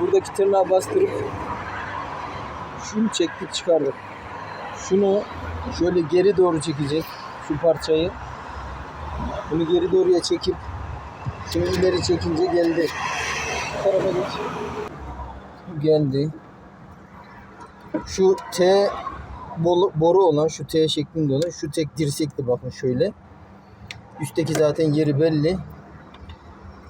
buradaki tırnağı bastırıp şunu çektik çıkardık. Şunu şöyle geri doğru çekeceğiz. Şu parçayı. Bunu geri doğruya çekip şunu ileri çekince geldi. Bu tarafa geç. Geldi. Şu T boru olan şu T şeklinde olan şu tek dirsekli bakın şöyle. Üstteki zaten yeri belli.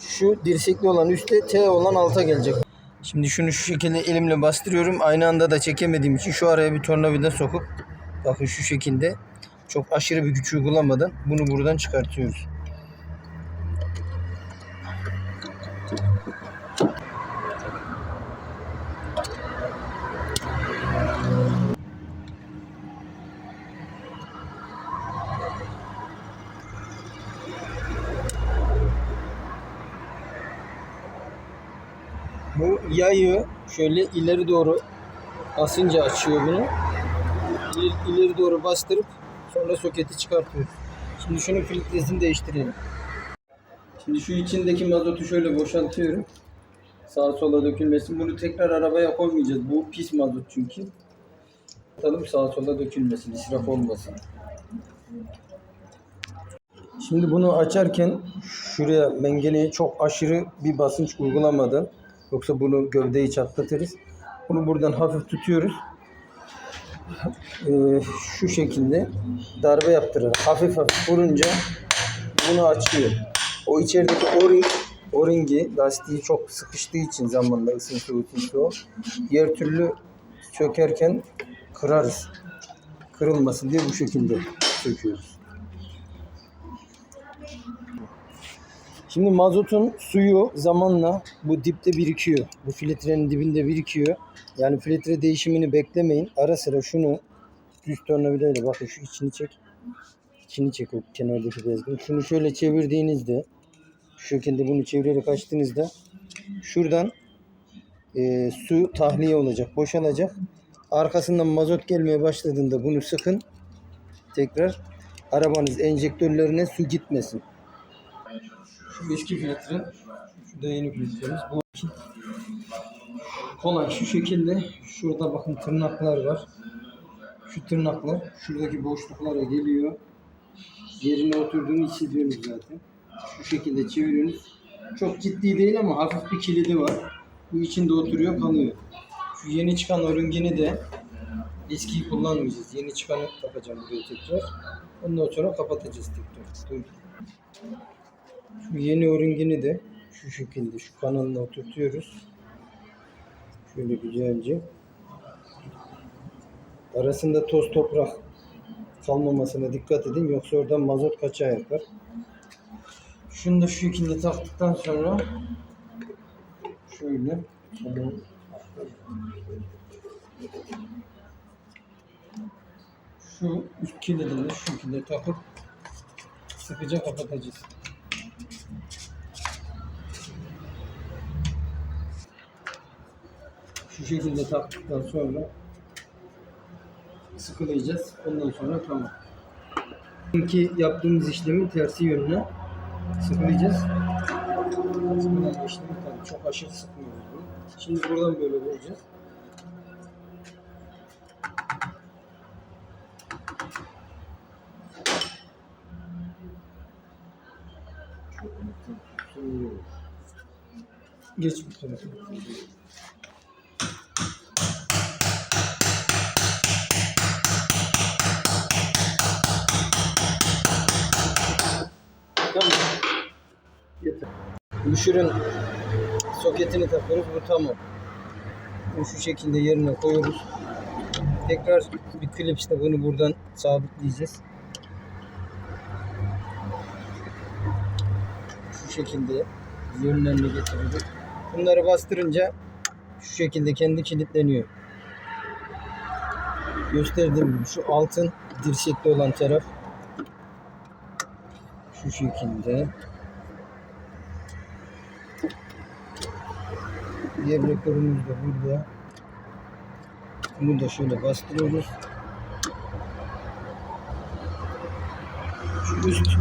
Şu dirsekli olan üstte T olan alta gelecek. Şimdi şunu şu şekilde elimle bastırıyorum. Aynı anda da çekemediğim için şu araya bir tornavida sokup bakın şu şekilde çok aşırı bir güç uygulamadan bunu buradan çıkartıyoruz. Bu yayı şöyle ileri doğru basınca açıyor bunu. İleri, doğru bastırıp sonra soketi çıkartıyoruz. Şimdi şunun filtresini değiştirelim. Şimdi şu içindeki mazotu şöyle boşaltıyorum. Sağa sola dökülmesin. Bunu tekrar arabaya koymayacağız. Bu pis mazot çünkü. Atalım sağa sola dökülmesin, israf olmasın. Şimdi bunu açarken şuraya mengeneye çok aşırı bir basınç uygulamadan yoksa bunu gövdeyi çatlatırız. Bunu buradan hafif tutuyoruz. Ee, şu şekilde darbe yaptırarak hafif hafif vurunca bunu açıyor. O içerideki o-ring, o-ringi lastiği çok sıkıştığı için zamanla ısıntı ısıntı o. Diğer türlü sökerken kırarız. Kırılmasın diye bu şekilde söküyoruz. Şimdi mazotun suyu zamanla bu dipte birikiyor. Bu filtrenin dibinde birikiyor. Yani filtre değişimini beklemeyin. Ara sıra şunu düz tornavidayla bakın şu içini çek. İçini çek o kenardaki bezden. Şunu şöyle çevirdiğinizde şu şekilde bunu çevirerek açtığınızda şuradan e, su tahliye olacak, boşalacak. Arkasından mazot gelmeye başladığında bunu sıkın. Tekrar arabanız enjektörlerine su gitmesin. Eski filtre, şu da yeni filtremiz. Bu iki. kolay şu şekilde. Şurada bakın tırnaklar var. Şu tırnaklar şuradaki boşluklara geliyor. Yerine oturduğunu hissediyorsunuz zaten. Şu şekilde çeviriyorsunuz. Çok ciddi değil ama hafif bir kilidi var. Bu içinde oturuyor kalıyor. Şu yeni çıkan örüngeni de eskiyi kullanmayacağız. Yeni çıkanı takacağım buraya tekrar. Ondan sonra kapatacağız tekrar. Dur. Şu yeni örüngeni de şu şekilde şu kanalına oturtuyoruz. Şöyle güzelce. Arasında toz toprak kalmamasına dikkat edin yoksa oradan mazot kaçağı yapar. Şunu da şu şekilde taktıktan sonra şöyle. Şu üst kilidini şu şekilde takıp sıkıca kapatacağız. Şu şekilde taktıktan sonra sıkılayacağız. Ondan sonra tamam. Çünkü yaptığımız işlemin tersi yönüne sıkılayacağız. Sıkılan işlemi tabii çok aşırı sıkmıyoruz bunu. Şimdi buradan böyle vuracağız. Geç bu. Tamam. Yeter. Müşürün soketini takıyoruz. Bu tamam. Bunu şu şekilde yerine koyuyoruz. Tekrar bir klipsle bunu buradan sabitleyeceğiz. Şekilde yönlerini getiriyoruz. Bunları bastırınca şu şekilde kendi kilitleniyor. Gösterdiğim gibi şu altın dirsekli olan taraf şu şekilde. Diğer rekorumuz da burada. Bunu da şöyle bastırıyoruz. Şu üst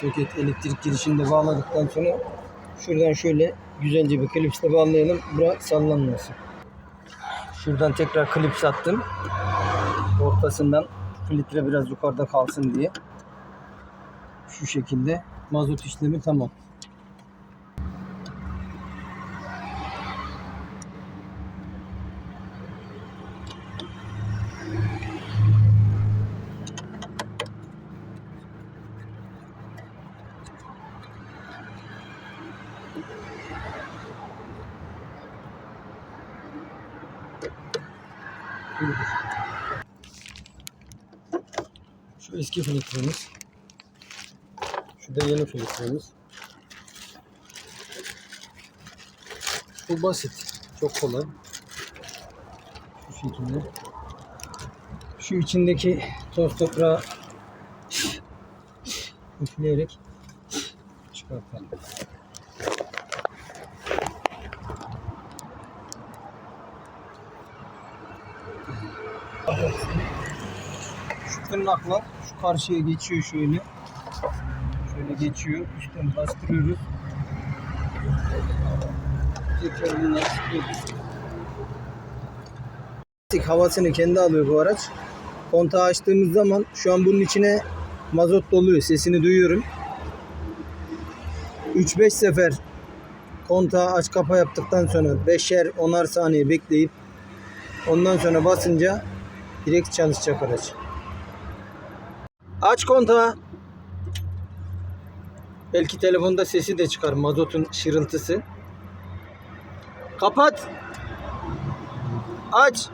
soket elektrik girişinde bağladıktan sonra Şuradan şöyle güzelce bir klipsle bağlayalım. Bura sallanmasın. Şuradan tekrar klips attım. Ortasından filtre biraz yukarıda kalsın diye. Şu şekilde mazot işlemi tamam. Şu eski filtremiz. Şu da yeni filtremiz. Bu basit. Çok kolay. Şu şekilde. Şu içindeki toz toprağı üfleyerek çıkartalım. Şu tırnakla şu karşıya geçiyor şöyle. Şöyle geçiyor. Üstten bastırıyoruz. Tekrar bunları sıkıyoruz. Havasını kendi alıyor bu araç. Kontağı açtığımız zaman şu an bunun içine mazot doluyor. Sesini duyuyorum. 3-5 sefer kontağı aç kapa yaptıktan sonra 5'er 10'ar saniye bekleyip ondan sonra basınca direkt çalışacak araç. Aç kontağı. Belki telefonda sesi de çıkar mazotun şırıltısı. Kapat. Aç.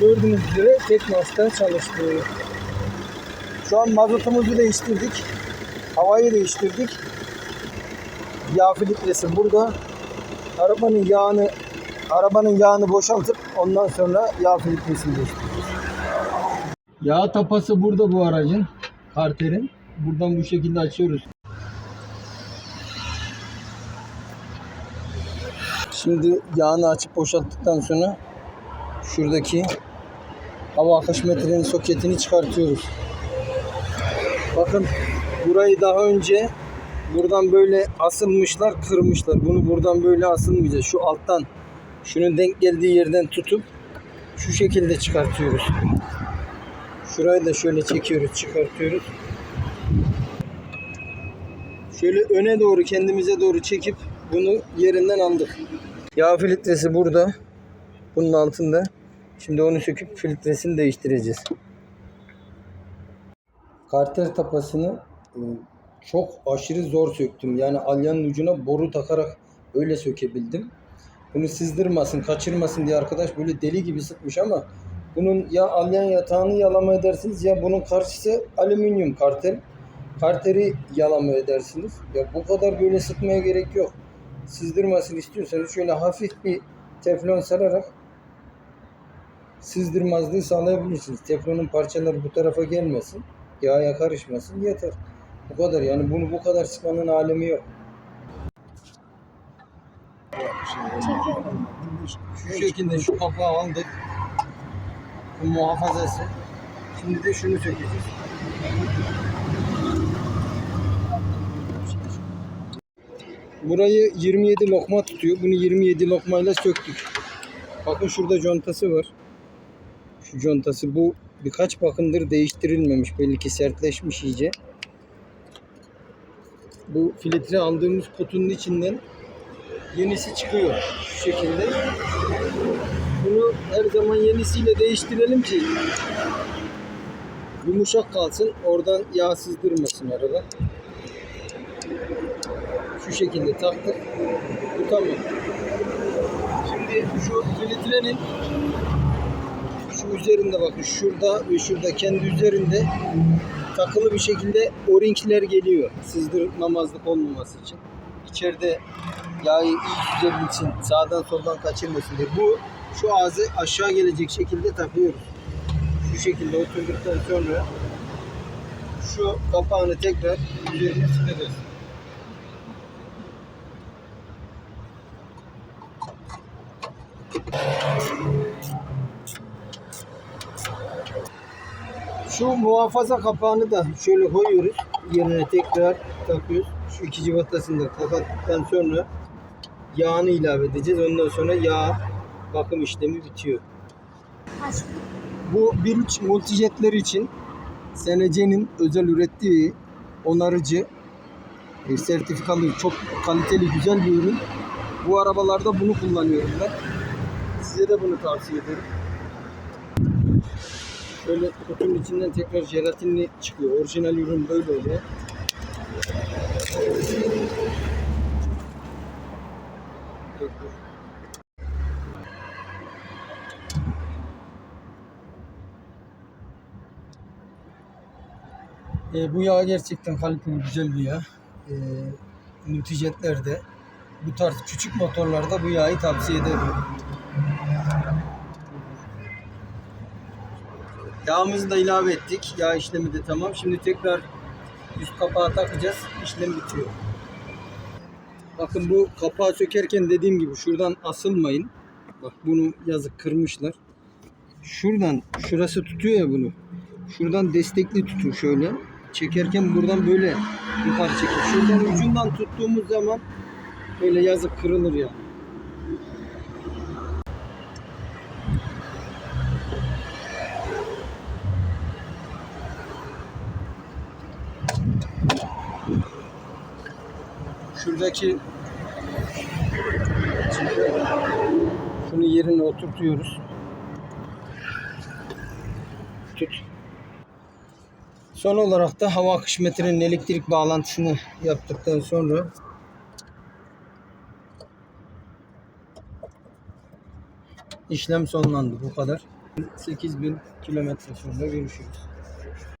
Gördüğünüz üzere tek masada çalıştı. Şu an mazotumuzu değiştirdik. Havayı değiştirdik. Yağ filtresi burada. Arabanın yağını arabanın yağını boşaltıp ondan sonra yağ filtresini değiştireceğiz. Yağ tapası burada bu aracın. Karterin. Buradan bu şekilde açıyoruz. Şimdi yağını açıp boşalttıktan sonra şuradaki hava akış metrenin soketini çıkartıyoruz. Bakın burayı daha önce buradan böyle asılmışlar, kırmışlar. Bunu buradan böyle asılmayacağız. Şu alttan şunun denk geldiği yerden tutup şu şekilde çıkartıyoruz. Şurayı da şöyle çekiyoruz, çıkartıyoruz. Şöyle öne doğru kendimize doğru çekip bunu yerinden aldık. Yağ filtresi burada. Bunun altında. Şimdi onu söküp filtresini değiştireceğiz. Karter tapasını e, çok aşırı zor söktüm. Yani alyanın ucuna boru takarak öyle sökebildim. Bunu sızdırmasın, kaçırmasın diye arkadaş böyle deli gibi sıkmış ama bunun ya alyan yatağını yalama edersiniz ya bunun karşısı alüminyum karter. Karteri yalama edersiniz. Ya bu kadar böyle sıkmaya gerek yok. Sızdırmasını istiyorsanız şöyle hafif bir teflon sararak sızdırmazlığı sağlayabilirsiniz. Teflonun parçaları bu tarafa gelmesin. Yağa karışmasın yeter. Bu kadar yani bunu bu kadar sıkmanın alemi yok. Şu şekilde şu kapağı aldık. Bu muhafazası. Şimdi de şunu sökeceğiz. Burayı 27 lokma tutuyor. Bunu 27 lokmayla söktük. Bakın şurada contası var. Şu contası bu birkaç bakımdır değiştirilmemiş. Belli ki sertleşmiş iyice. Bu filtre aldığımız kutunun içinden yenisi çıkıyor. Şu şekilde. Bunu her zaman yenisiyle değiştirelim ki yumuşak kalsın. Oradan yağ sızdırmasın arada. Şu şekilde taktık. Bu tamam. Şimdi şu filtrenin şu üzerinde bakın şurada ve şurada kendi üzerinde takılı bir şekilde o-ringler geliyor. Sızdırmamazlık olmaması için. İçeride yağı iyi süzebilsin, sağdan soldan kaçırmasın diye. Bu şu ağzı aşağı gelecek şekilde takıyoruz. Şu şekilde oturduktan sonra şu kapağını tekrar üzerine sıkacağız. Şu muhafaza kapağını da şöyle koyuyoruz. Yerine tekrar takıyoruz. Şu iki cıvatasını da kapattıktan sonra yağını ilave edeceğiz. Ondan sonra yağ bakım işlemi bitiyor. Bu 1.3 multijetler için Senece'nin özel ürettiği onarıcı e, sertifikalı çok kaliteli güzel bir ürün. Bu arabalarda bunu kullanıyorum ben. Size de bunu tavsiye ederim. Şöyle kutunun içinden tekrar jelatinli çıkıyor. Orijinal ürün böyle oluyor. E, bu yağ gerçekten kaliteli güzel bir yağ. E, multijetlerde bu tarz küçük motorlarda bu yağı tavsiye ederim. Yağımızı da ilave ettik. Yağ işlemi de tamam. Şimdi tekrar üst kapağı takacağız. İşlem bitiyor. Bakın bu kapağı sökerken dediğim gibi şuradan asılmayın. Bak bunu yazık kırmışlar. Şuradan şurası tutuyor ya bunu. Şuradan destekli tutun şöyle. Çekerken buradan böyle yukarı çekin. Şuradan ucundan tuttuğumuz zaman böyle yazık kırılır ya. Şuradaki şunu yerine oturtuyoruz. Tut. Son olarak da hava akış metrenin elektrik bağlantısını yaptıktan sonra işlem sonlandı bu kadar. 8000 kilometre sonra görüşürüz.